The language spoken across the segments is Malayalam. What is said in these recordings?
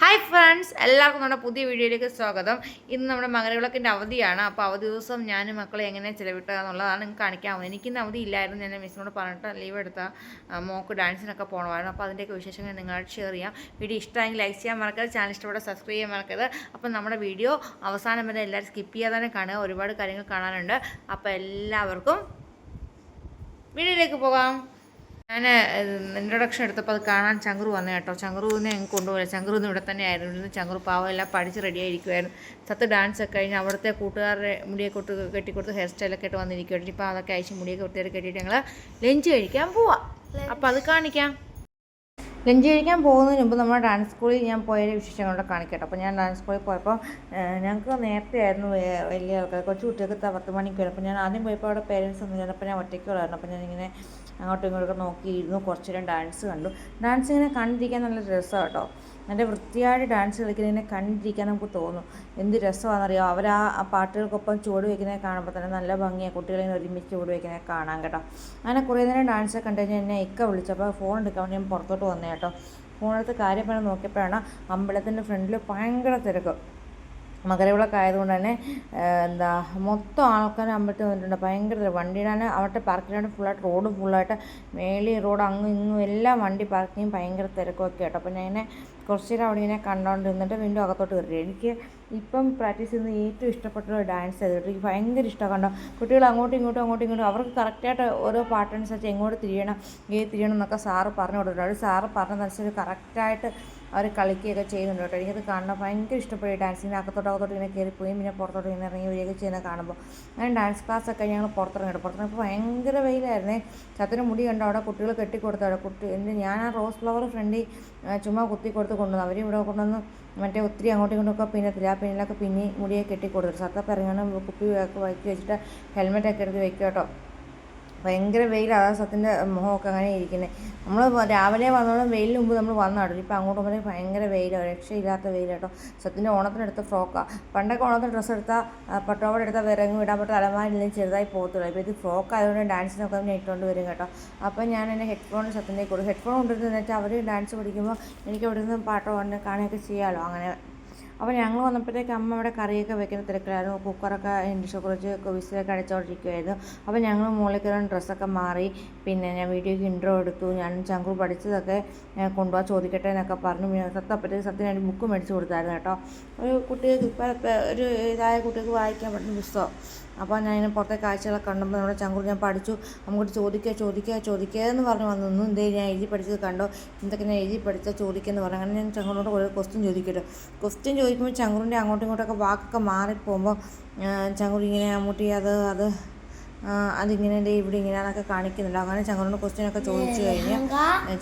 ഹായ് ഫ്രണ്ട്സ് എല്ലാവർക്കും നമ്മുടെ പുതിയ വീഡിയോയിലേക്ക് സ്വാഗതം. ഇന്ന് നമ്മുടെ മകരവിളക്കിന്റെ അവധിയാണ്. അപ്പോൾ അവധി ദിവസം ഞാൻ മക്കളെ എങ്ങനെ ചിലവിട്ടുക എന്നുള്ളതാണ് നിങ്ങൾക്ക് കാണിക്കാൻ പോകുന്നത്. എനിക്കിന്ന് അവധി ഇല്ലായിരുന്നു. ഞാൻ മിസ്സിനോട് പറഞ്ഞിട്ട് ലീവ് എടുത്ത മോക്ക് ഡാൻസിനൊക്കെ പോകണമായിരുന്നു അപ്പോൾ അതിന്റെയൊക്കെ വിശേഷങ്ങൾ നിങ്ങളായിട്ട് ഷെയർ ചെയ്യാം. വീഡിയോ ഇഷ്ടമെങ്കിൽ ലൈക്ക് ചെയ്യാൻ മറക്കരുത്. ചാനൽ ഇഷ്ടപ്പെട്ട സബ്സ്ക്രൈബ് ചെയ്യാൻ മറക്കരുത്. അപ്പോൾ നമ്മുടെ വീഡിയോ അവസാനം വരെ എല്ലാവരും സ്കിപ്പ് ചെയ്യാതെ തന്നെ കാണുക. ഒരുപാട് കാര്യങ്ങൾ കാണാനുണ്ട്. അപ്പോൾ എല്ലാവർക്കും വീഡിയോയിലേക്ക് പോകാം. ഞാൻ ഇൻട്രൊഡക്ഷൻ എടുത്തപ്പോൾ അത് കാണാൻ ചങ്ങറു വന്നു കേട്ടോ. ചങ്കറുവിനെ ഞങ്ങൾ കൊണ്ടുപോയില്ല ചങ്ങറുന്ന് ഇവിടെ തന്നെ ആയിരുന്നു. ഇരുന്ന് ചങ്കുറു പാവം എല്ലാം പഠിച്ച് റെഡിയായിരിക്കുമായിരുന്നു സത്ത് ഡാൻസ് ഒക്കെ കഴിഞ്ഞ് അവിടുത്തെ കൂട്ടുകാരുടെ മുടിയൊക്കെ കൊട്ട് കെട്ടിക്കൊടുത്ത് ഹെയർ സ്റ്റൈലൊക്കെ ഇട്ട് വന്നിരിക്കുമായിരുന്നു ഇപ്പോൾ അതൊക്കെ അയച്ച് മുടിയൊക്കെ വൃത്തിയായിട്ട് കെട്ടിയിട്ട് ഞങ്ങൾ ലഞ്ച് കഴിക്കാൻ പോവാം. അപ്പോൾ അത് കാണിക്കാം. ലഞ്ച് കഴിക്കാൻ പോകുന്നതിന് മുമ്പ് നമ്മുടെ ഡാൻസ് സ്കൂളിൽ ഞാൻ പോയതിന്റെ വിശേഷങ്ങളോടെ കാണിക്കട്ടെ. അപ്പോൾ ഞാൻ ഡാൻസ് സ്കൂളിൽ പോയപ്പോൾ ഞങ്ങൾക്ക് നേരത്തെ ആയിരുന്നു വലിയ ആൾക്കാർ. കുറച്ച് കുട്ടികൾക്ക് പത്ത് മണിക്ക് വരും അപ്പോൾ ഞാൻ ആദ്യം പോയപ്പോൾ അവിടെ പേരൻസ് ഒന്നും അപ്പോൾ ഞാൻ ഒറ്റയ്ക്കുള്ളായിരുന്നു അപ്പോൾ ഞാനിങ്ങനെ അങ്ങോട്ടും ഇങ്ങോട്ടൊക്കെ നോക്കിയിരുന്നു. കുറച്ച് നേരം ഡാൻസ് കണ്ടു. ഡാൻസ് ഇങ്ങനെ കണ്ടിരിക്കാൻ നല്ല രസമാണ് കേട്ടോ. നല്ല വൃത്തിയായിട്ട് ഡാൻസ് കളിക്കുന്നതിനെ കണ്ടിരിക്കാൻ നമുക്ക് തോന്നും. എന്ത് രസമാണെന്നറിയോ? അവർ ആ പാട്ടുകൾക്കൊപ്പം ചുവട് വയ്ക്കുന്നത് കാണുമ്പോൾ തന്നെ നല്ല ഭംഗിയാണ് കുട്ടികളെ ഒരുമിച്ച് ചുവട് വയ്ക്കുന്നത് കാണാൻ കേട്ടോ. അങ്ങനെ കുറേ നേരം ഡാൻസ് കണ്ടു കഴിഞ്ഞാൽ എന്നെ ഇക്ക വിളിച്ചപ്പോൾ ഫോൺ എടുക്കാൻ വേണ്ടി ഞാൻ പുറത്തോട്ട് വന്നേ കേട്ടോ. ഫോണെടുത്ത് കാര്യം പറഞ്ഞ് നോക്കിയപ്പോഴാണ് അമ്പലത്തിന്റെ ഫ്രണ്ടിൽ ഭയങ്കര തിരക്ക്. മകരവിളക്ക് ആയതുകൊണ്ട് തന്നെ എന്താ മൊത്തം ആൾക്കാർ അമ്പലത്തിൽ വന്നിട്ടുണ്ട്. ഭയങ്കര. വണ്ടിയിടാൻ അവിടുത്തെ പാർക്കിലാണ് ഫുള്ളായിട്ട് റോഡ് ഫുള്ളായിട്ട് മേളി റോഡ് അങ്ങും ഇങ്ങും എല്ലാം വണ്ടി പാർക്കിങ് ഭയങ്കര തിരക്കൊക്കെ ആട്ടോ അപ്പോൾ ഞാൻ ഇങ്ങനെ കുറച്ച് നേരം അവിടെ ഇങ്ങനെ നിന്നിട്ട് വീണ്ടും അകത്തോട്ട് കയറി. എനിക്ക് ഇപ്പം പ്രാക്ടീസ് ചെയ്യുന്ന ഏറ്റവും ഇഷ്ടപ്പെട്ട ഒരു ഡാൻസ് ചെയ്തിട്ട് എനിക്ക് ഭയങ്കര ഇഷ്ടമാണ് കണ്ടോ. കുട്ടികൾ അങ്ങോട്ടും ഇങ്ങോട്ടും അങ്ങോട്ടും ഇങ്ങോട്ടും അവർക്ക് കറക്റ്റായിട്ട് ഓരോ പാട്ടനുസരിച്ച് എങ്ങോട്ട് തിരിയണം ഏത് തിരിയണം എന്നൊക്കെ സാറ് പറഞ്ഞു കൊടുത്തിട്ടുണ്ട്. സാറ് പറഞ്ഞതനുസരിച്ച് കറക്റ്റായിട്ട് അവർ കളിക്കുകയൊക്കെ ചെയ്യുന്നുണ്ട് കേട്ടോ. എനിക്കത് കാണണം ഭയങ്കര ഇഷ്ടപ്പെട്ടു ഇങ്ങനെ അകത്തോട്ട് അകത്തോട്ട് ഇങ്ങനെ കയറിപ്പോയി പിന്നെ പുറത്തോട്ട് ഇങ്ങനെ ഇറങ്ങി വരികയൊക്കെ ചെയ്യുന്നത് കാണുമ്പോൾ. അങ്ങനെ ഡാൻസ് ക്ലാസ്സൊക്കെ ഞങ്ങൾ പുറത്തിറങ്ങി കേട്ടോ പുറത്തിറങ്ങിയപ്പോൾ ഭയങ്കര വെയിലായിരുന്നേ. ചത്തിന് മുടി കണ്ടോ? അവിടെ കുട്ടികൾ കെട്ടിക്കൊടുത്തു അവിടെ കുട്ടി എന്റെ ഞാൻ ആ റോസ് ഫ്ലവർ ഫ്രണ്ടി ചുമ്മാ കുത്തി കൊടുത്ത് കൊണ്ടുവന്നു. അവർ ഇവിടെ കൊണ്ടുവന്ന് മറ്റേ ഒത്തിരി അങ്ങോട്ടും ഇങ്ങോട്ടൊക്കെ പിന്നത്തില്ല ആ പിന്നിലൊക്കെ പിന്നെ മുടിയെ കെട്ടിക്കൊടുത്തു. സത്തപ്പം ഇറങ്ങണം കുപ്പി വയ്ക്കി വെച്ചിട്ട് ഹെൽമെറ്റൊക്കെ എടുത്ത് വെക്കുക കേട്ടോ. ഭയങ്കര വെയിലാണ് ആ സത്തിന്റെ മുഖമൊക്കെ അങ്ങനെ ഇരിക്കുന്നത് നമ്മൾ രാവിലെ വന്നോളും വെയിലിന് മുമ്പ് നമ്മൾ വന്നാടും ഇപ്പം അങ്ങോട്ട് പോകുമ്പോൾ ഭയങ്കര വെയിലാണ് രക്ഷയില്ലാത്ത വെയിലാട്ടോ സത്തിന്റെ ഓണത്തിനെടുത്ത ഫ്രോക്കാണ് പണ്ടൊക്കെ ഓണത്തിന് ഡ്രസ്സ് എടുത്താൽ പട്ടോവട എടുത്താൽ വിറങ്ങി വിടാൻ പറ്റും അലമാരില്ലെങ്കിൽ ചെറുതായി പോകത്തുള്ളൂ. ഇപ്പോൾ ഇത് ഫ്രോക്ക് ആയതുകൊണ്ട് ഡാൻസിനൊക്കെ തന്നെ ഇട്ടുകൊണ്ട് വരും കേട്ടോ. അപ്പം ഞാൻ എന്റെ ഹെഡ്ഫോൺ സത്തിന്റെ കൊടുക്കും. ഹെഡ്ഫോൺ കൊണ്ടിരുന്ന് വെച്ചാൽ അവർ ഡാൻസ് പഠിക്കുമ്പോൾ എനിക്ക് അവിടെ നിന്ന് പാട്ടോ കൊണ്ട് കാണുകയൊക്കെ ചെയ്യാമല്ലോ അങ്ങനെ അപ്പോൾ ഞങ്ങൾ വന്നപ്പോഴത്തേക്ക് അമ്മ അവിടെ കറിയൊക്കെ വെക്കുന്ന തിരക്കിലായിരുന്നു. കുക്കറൊക്കെ ഇൻഡക്ഷൻ കുറിച്ച് വിസിലൊക്കെ അടിച്ചുകൊണ്ടിരിക്കുമായിരുന്നു അപ്പോൾ ഞങ്ങൾ മുകളിൽ കയറാൻ ഡ്രസ്സൊക്കെ മാറി പിന്നെ ഞാൻ വീഡിയോയ്ക്ക് ഇൻട്രോ എടുത്തു. ഞാൻ ചങ്കൂർ പഠിച്ചതൊക്കെ കൊണ്ടുപോകാൻ ചോദിക്കട്ടെ എന്നൊക്കെ പറഞ്ഞു. പിന്നെ സത്യം അപ്പോഴത്തേക്ക് സത്യം ഞാൻ ബുക്ക് മേടിച്ച് കൊടുത്തായിരുന്നു കേട്ടോ. ഒരു കുട്ടികൾക്ക് ഇപ്പം ഒരു ഇതായ കുട്ടികൾക്ക് വായിക്കാൻ പറ്റുന്ന പുസ്തകം. അപ്പോൾ ഞാൻ ഇങ്ങനെ പുറത്തെ കാഴ്ചകളൊക്കെ കണ്ടപ്പോൾ നമ്മുടെ ചങ്കൂർ ഞാൻ പഠിച്ചു. നമുക്കിട്ട് ചോദിക്കുക ചോദിക്കുക ചോദിക്കുക എന്ന് പറഞ്ഞ് വന്നു. നിന്നു എന്തേ ഞാൻ എഴുതി പഠിച്ചത് കണ്ടോ? എന്തൊക്കെ ഞാൻ എഴുതി പഠിച്ചാൽ ചോദിക്കുക എന്ന് പറഞ്ഞു. അങ്ങനെ ഞാൻ ചങ്കൂറിനോട് കുറേ ക്വസ്റ്റ്യൻ ചോദിക്കട്ടെ ക്വസ്റ്റ്യൻ ചോദിക്കുമ്പോൾ ചങ്കുറിന്റെ അങ്ങോട്ടും ഇങ്ങോട്ടൊക്കെ വാക്കൊക്കെ മാറിപ്പോകുമ്പോൾ ചങ്കുറി ഇങ്ങനെ അമ്മൂട്ടി അത് അത് അതിങ്ങനെ ദേ ഇവിടെ ഇങ്ങനെയാന്നൊക്കെ കാണിക്കുന്നുണ്ട്. അങ്ങനെ ചങ്കുറിന്റെ ക്വസ്റ്റ്യൻ ഒക്കെ ചോദിച്ചു കഴിഞ്ഞാൽ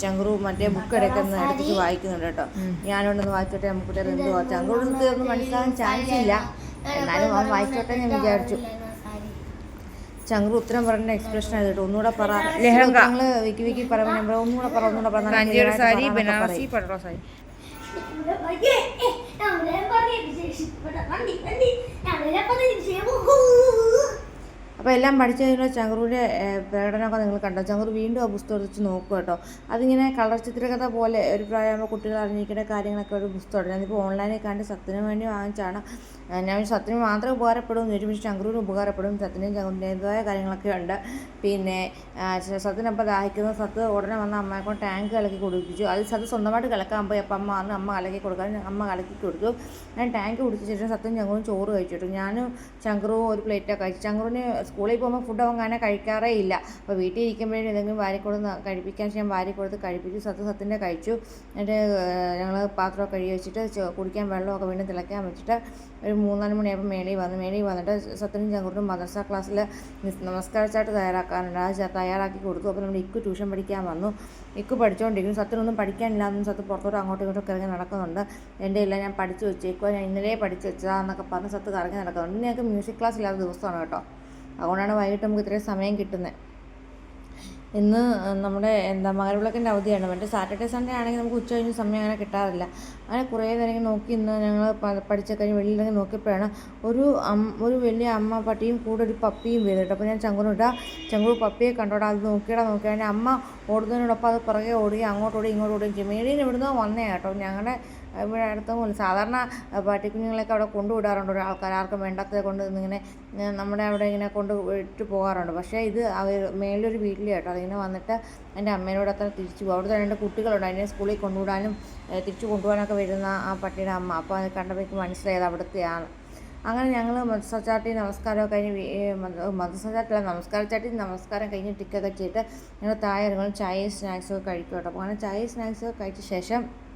ചങ്കുറു മറ്റേ ബുക്ക് എടുക്കുന്ന എടുത്തിട്ട് വായിക്കുന്നുണ്ട് കേട്ടോ. ഞാനോണ്ടൊന്ന് വായിച്ചോട്ടെ നമുക്ക് എന്തുവാ? ചങ്കുറിന് ഒന്നും മനസ്സിലാകാൻ ചാൻസ് ഇല്ല. എന്നാലും അവൻ വായിച്ചോട്ടെ ഞാൻ വിചാരിച്ചു. ചങ്കുറു ഉത്തരം പറഞ്ഞ എക്സ്പ്രഷൻ ആയത് കേട്ടോ ഒന്നുകൂടെ പറ. ലഹങ്ക. ഞങ്ങൾ വിക്കി വിക്കി പറയുമ്പോൾ ഒന്നുകൂടെ പറ ഒന്നുകൂടെ പറ സാരി ബനാറസി ആയിട്ട് സാരി. പറയാനൊക്കെ പറഞ്ഞു പറയും. പടോള സാരി അപ്പോൾ എല്ലാം പഠിച്ചു കഴിഞ്ഞാൽ ചങ്കുറിന്റെ പ്രകടനമൊക്കെ നിങ്ങൾ കണ്ടോ? ചങ്കുറ് വീണ്ടും ആ പുസ്തകം വെച്ച് നോക്കുക കേട്ടോ. അതിങ്ങനെ കളർ ചിത്രകഥ പോലെ ഒരു പ്രായമാകുമ്പോൾ കുട്ടികൾ അറിഞ്ഞിരിക്കേണ്ട കാര്യങ്ങളൊക്കെ ഒരു പുസ്തകമാണ്. ഞാനിപ്പോൾ ഓൺലൈനിൽ കണ്ട് സത്യന് വേണ്ടി വാങ്ങിച്ചാണ്. ഞാൻ സത്യന് മാത്രമേ ഉപകാരപ്പെടും. എന്ന് ചോദിച്ചു ചങ്കുറിന് ഉപകാരപ്പെടും. സത്യനും ചങ്കുറിന്റെതായ കാര്യങ്ങളൊക്കെ ഉണ്ട്. പിന്നെ സത്യനപ്പം ദാഹിക്കുന്ന സത്ത് ഉടനെ വന്ന അമ്മയെ കൊണ്ട് ടാങ്ക് കലക്കി കുടിപ്പിച്ചു. അത് സത്ത് സ്വന്തമായിട്ട് കലക്കാൻ പോയി. അപ്പം അമ്മ വന്ന് അമ്മ കലക്കി കൊടുക്കാൻ അമ്മ കലക്കി കൊടുത്തു. ഞാൻ ടാങ്ക് കുടിച്ച ശേഷം സത്യം ചങ്കറും ചോറ് കഴിച്ചു കഴിച്ചിട്ടു ഞാനും ചങ്കറും ഒരു പ്ലേറ്റൊക്കെ കഴിച്ചു. ചങ്കുറിന് സ്കൂളിൽ പോകുമ്പോൾ ഫുഡ് അങ്ങനെ കഴിക്കാറേ ഇല്ല. അപ്പോൾ വീട്ടിൽ ഇരിക്കുമ്പോഴേ എന്തെങ്കിലും വാരി കൊടുത്ത് കഴിപ്പിക്കാൻ ഞാൻ വാരി കൊടുത്ത് കഴിപ്പിച്ചു സത്യം സത്യന്റെ കഴിച്ചു. എന്നിട്ട് ഞങ്ങൾ പാത്രമൊക്കെ കഴുകി വെച്ചിട്ട് കുടിക്കാൻ വെള്ളമൊക്കെ വീണ്ടും തിളയ്ക്കാൻ വെച്ചിട്ട് ഒരു മൂന്നാൽ മണിയായപ്പോൾ മേളിൽ വന്നു. മേളിൽ വന്നിട്ട് സത്യനും ചങ്കൂട്ടും മദ്രസ ക്ലാസ്സിൽ നമസ്കാര ചാട്ട് തയ്യാറാക്കാനുണ്ട് ച- തയ്യാറാക്കി കൊടുത്തു. അപ്പോൾ നമ്മുടെ ഇക്കു ട്യൂഷൻ പഠിക്കാൻ വന്നു. ഇക്കു പഠിച്ചുകൊണ്ടിരിക്കും സത്യനൊന്നും പഠിക്കാനില്ലാന്നും സത്ത് പുറത്തോട്ട് അങ്ങോട്ടും ഇങ്ങോട്ടും കിറങ്ങി നടക്കുന്നുണ്ട്. എന്റെ ഇല്ല ഞാൻ പഠിച്ചു വെച്ചേക്കുക ഞാൻ ഇന്നലെ പഠിച്ചു വെച്ചതാന്നൊക്കെ പറഞ്ഞ് സത്ത് കറങ്ങി നടക്കുന്നുണ്ട്. ഞങ്ങൾക്ക് മ്യൂസിക് ക്ലാസ് ഇല്ലാത്ത ദിവസമാണ് കേട്ടോ. അതുകൊണ്ടാണ് വൈകിട്ട് നമുക്ക് ഇത്രയും സമയം കിട്ടുന്നത് ഇന്ന് നമ്മുടെ എന്താ മകരവിളക്കിന്റെ അവധിയാണ്. മറ്റേ സാറ്റർഡേ സൺഡേ ആണെങ്കിൽ നമുക്ക് ഉച്ച കഴിഞ്ഞ് സമയം അങ്ങനെ കിട്ടാറില്ല. അങ്ങനെ കുറേ നേരം നോക്കി ഇന്ന് ഞങ്ങൾ പഠിച്ച കഴിഞ്ഞ് വെളിയിലിറങ്ങി നോക്കിയപ്പോഴാണ് ഒരു ഒരു വലിയ അമ്മ പട്ടിയും കൂടെ ഒരു പപ്പിയും വരുന്നുണ്ട് അപ്പോൾ ഞാൻ ചങ്കുനിട്ടാ ചങ്കുറ് പപ്പിയെ കണ്ടോടാ. അത് നോക്കിയിടാ നോക്കിയാൽ അമ്മ ഓടുന്നതിനോടൊപ്പം അത് പുറകെ ഓടുകയും അങ്ങോട്ട് ഓടി ഇങ്ങോട്ട് ചെയ്യും. മേടിയിൽ ഇവിടുന്ന് വന്നേ കേട്ടോ. ഞങ്ങളുടെ ഇവിടെ അടുത്തൊന്നും സാധാരണ പട്ടിക്കുഞ്ഞുങ്ങളെയൊക്കെ അവിടെ കൊണ്ടുവിടാറുണ്ട് ഒരു ആൾക്കാർ ആർക്കും വേണ്ടാത്തത് കൊണ്ട് ഇങ്ങനെ നമ്മുടെ അവിടെ ഇങ്ങനെ കൊണ്ട് ഇട്ട് പോകാറുണ്ട്. പക്ഷേ ഇത് അവർ മേളിലൊരു വീട്ടിൽ കേട്ടോ. അതിങ്ങനെ വന്നിട്ട് എന്റെ അമ്മേനോട് അത്ര തിരിച്ചു പോകും. അവിടുത്തെ രണ്ട് കുട്ടികളുണ്ട്. അതിനെ സ്കൂളിൽ കൊണ്ടുവിടാനും തിരിച്ചു കൊണ്ടുപോകാനൊക്കെ വരുന്ന ആ പട്ടിയുടെ അമ്മ. അപ്പോൾ അത് കണ്ടപ്പോൾ മനസ്സിലായത് അവിടുത്തെയാണ്. അങ്ങനെ ഞങ്ങൾ മത്സരച്ചാട്ടി നമസ്കാരം കഴിഞ്ഞ് മത- നമസ്കാര ചാട്ടി നമസ്കാരം കഴിഞ്ഞ് ടിക്കൊക്കെ ചെയ്തിട്ട് ഞങ്ങൾ താഴെ ഇറങ്ങും ചായയും സ്നാക്സും ഒക്കെ കഴിക്കും കേട്ടോ അപ്പോൾ അങ്ങനെ ചായയും സ്നാക്സും ഒക്കെ കഴിച്ച ശേഷം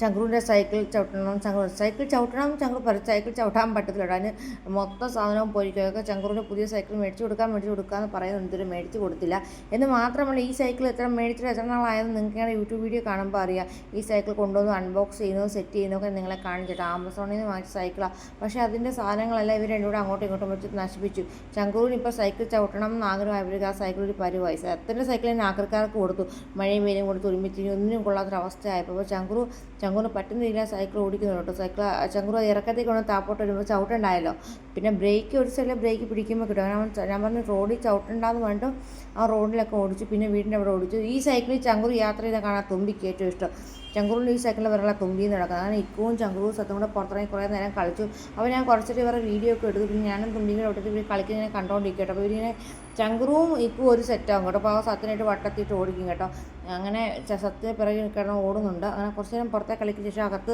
ചങ്കുറിന്റെ സൈക്കിൾ ചവിട്ടണം ചങ്കുർ സൈക്കിൾ ചവിട്ടണം ചങ്കുർ പറ സൈക്കിൾ ചവിട്ടാൻ പറ്റത്തില്ല അതിന് മൊത്തം സാധനവും പൊരിക്കുകയൊക്കെ ചങ്കുറിന് പുതിയ സൈക്കിൾ മേടിച്ച് കൊടുക്കാൻ മേടിച്ച് എന്ന് പറയുന്നത് എന്തൊരു മേടിച്ച് കൊടുത്തില്ല. എന്ന് മാത്രമല്ല ഈ സൈക്കിൾ എത്ര മേടിച്ചിട്ട് എത്ര നാളായെന്ന് നിങ്ങൾക്ക് യൂട്യൂബ് വീഡിയോ കാണുമ്പോൾ അറിയാം. ഈ സൈക്കിൾ കൊണ്ടുവന്ന് അൺബോക്സ് ചെയ്യുന്നതും സെറ്റ് ചെയ്യുന്നതൊക്കെ നിങ്ങളെ കാണിച്ചിട്ട് ആമസോണിൽ നിന്ന് വാങ്ങിച്ച സൈക്കിളാണ് പക്ഷേ അതിന്റെ സാധനങ്ങളെല്ലാം ഇവർ രണ്ടും കൂടെ അങ്ങോട്ടും ഇങ്ങോട്ടും വെച്ച് നശിപ്പിച്ചു. ചങ്കൂറിന് ഇപ്പോൾ സൈക്കിൾ ചവിട്ടണം എന്ന് ആഗ്രഹമായവർക്ക് ആ സൈക്കിൾ ഒരു പരിവായി. എത്ര സൈക്കിളിന് ആക്രക്കാർക്ക് കൊടുത്തു. മഴയും വെയിലും കൊടുത്ത് ഒരുമിച്ച് ഒന്നിനും കൊള്ളാത്തൊരവസ്ഥയായപ്പോൾ. ചങ്കുറു ചങ്കുറിന് പറ്റുന്നില്ല സൈക്കിൾ ഓടിക്കുന്നു കേട്ടോ. സൈക്കിൾ ചങ്കൂർ ഇറക്കത്തേക്ക് കൊണ്ട് താപ്പോട്ട് വരുമ്പോൾ ചവിട്ടുണ്ടായല്ലോ. പിന്നെ ബ്രേക്ക് ഒരു സൈഡിൽ ബ്രേക്ക് പിടിക്കുമ്പോൾ കിട്ടും. ഞാൻ പറഞ്ഞു റോഡിൽ ചവിട്ടുണ്ടാന്ന് പറഞ്ഞിട്ട് ആ റോഡിലൊക്കെ ഓടിച്ചു പിന്നെ വീടിന്റെ അവിടെ ഓടിച്ചു. ഈ സൈക്കിളിൽ ചങ്കൂർ യാത്ര ചെയ്താൽ കാണാൻ തുമ്പിക്ക് ഏറ്റവും ഇഷ്ടം. ചങ്കുറിന്റെ ഈ സൈക്കിളിൽ വരെയുള്ള തുമ്പി നടക്കുന്നത്. അങ്ങനെ ഇക്കുവും ചങ്കുറും സത്തും കൂടെ പുറത്തിറങ്ങി കുറേ നേരം കളിച്ചു. അപ്പോൾ ഞാൻ കുറച്ചിട്ട് ഇവരുടെ വീഡിയോ ഒക്കെ എടുത്തു. പിന്നെ ഞാനും തുമ്പിയും കൂടെ ഇട്ടിട്ട് ഇവർ കളിക്കുന്ന കണ്ടുകൊണ്ടിരിക്കും കേട്ടോ. അപ്പോൾ ഇവരിങ്ങനെ ചങ്കുറുവും ഇക്കും ഒരു സെറ്റാകും കേട്ടോ. അപ്പോൾ ആ സത്തിനായിട്ട് വട്ടത്തിയിട്ട് ഓടിക്കും കേട്ടോ. അങ്ങനെ സത്തിന് പിറകെ കിടന്ന് ഓടുന്നുണ്ട്. അങ്ങനെ കുറച്ച് നേരം പുറത്തെ കളിക്കുന്ന ശേഷം അകത്ത്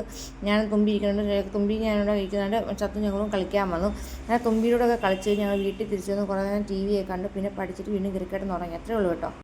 ഞാൻ തുമ്പി ഇരിക്കുന്നുണ്ട്. തുമ്പി ഞാനിവിടെ ഇരിക്കുന്നുണ്ട്. സത്തും ഞങ്ങളും കളിക്കാൻ വന്നു. അങ്ങനെ തുമ്പിയുടെ ഒക്കെ കളിച്ച് ഞങ്ങൾ വീട്ടിൽ തിരിച്ചു വന്ന്. കുറേ നേരം ടി വി ഒക്കെ കണ്ട്. പിന്നെ പഠിച്ചിട്ട് വീണ്ടും ക്രിക്കറ്റ് തുടങ്ങി. അത്രേ ഉള്ളൂ കേട്ടോ.